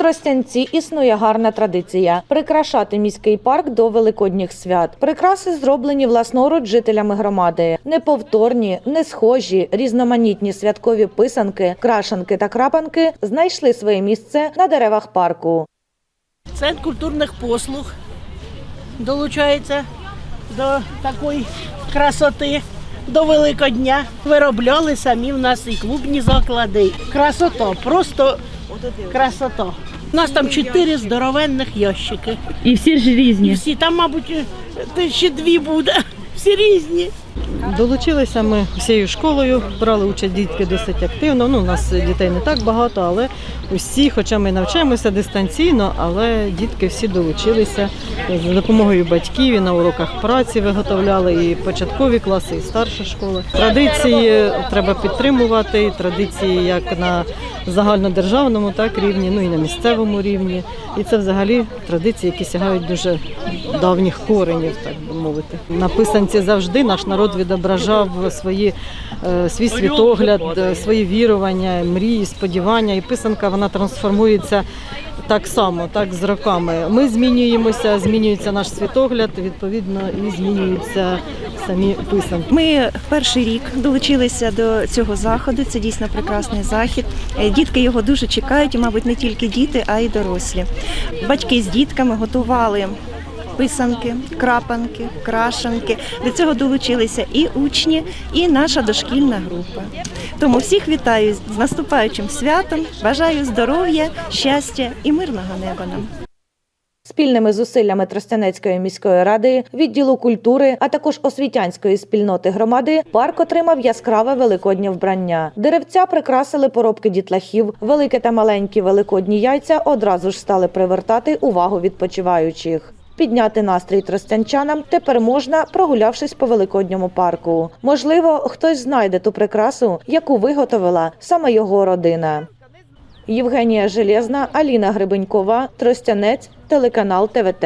Тростянці існує гарна традиція прикрашати міський парк до великодніх свят. Прикраси зроблені власноруч жителями громади. Неповторні, не схожі, різноманітні святкові писанки, крашанки та крапанки знайшли своє місце на деревах парку. Центр культурних послуг долучається до такої красоти, до Великодня. Виробляли самі в нас і клубні заклади. Красота, просто красота. У нас там чотири здоровенних ящики. І всі ж І різні. всі там, мабуть, тисячі дві буде. Всі різні. Долучилися ми всією школою, брали участь дітки досить активно. Ну, у нас дітей не так багато, але усі, хоча ми навчаємося дистанційно, але дітки всі долучилися з допомогою батьків і на уроках праці виготовляли і початкові класи, і старша школа. Традиції треба підтримувати, і традиції як на загальнодержавному так рівні, ну і на місцевому рівні. І це взагалі традиції, які сягають дуже давніх коренів, так би мовити. На писанці завжди наш народ відображав свої, е, свій світогляд, е, свої вірування, мрії, сподівання. І писанка вона трансформується так само, так з роками. Ми змінюємося, змінюється наш світогляд, відповідно, і змінюються самі писанки. Ми перший рік долучилися до цього заходу. Це дійсно прекрасний захід. Е, Дітки його дуже чекають, і, мабуть, не тільки діти, а й дорослі. Батьки з дітками готували. Писанки, крапанки, крашанки. До цього долучилися і учні, і наша дошкільна група. Тому всіх вітаю з наступаючим святом. Бажаю здоров'я, щастя і мирного неба нам. Спільними зусиллями Тростянецької міської ради, відділу культури, а також освітянської спільноти громади, парк отримав яскраве великоднє вбрання. Деревця прикрасили поробки дітлахів. Великі та маленькі великодні яйця одразу ж стали привертати увагу відпочиваючих. Підняти настрій тростянчанам тепер можна, прогулявшись по великодньому парку. Можливо, хтось знайде ту прикрасу, яку виготовила саме його родина. Євгенія Железна, Аліна Гребенькова, Тростянець, телеканал ТВТ.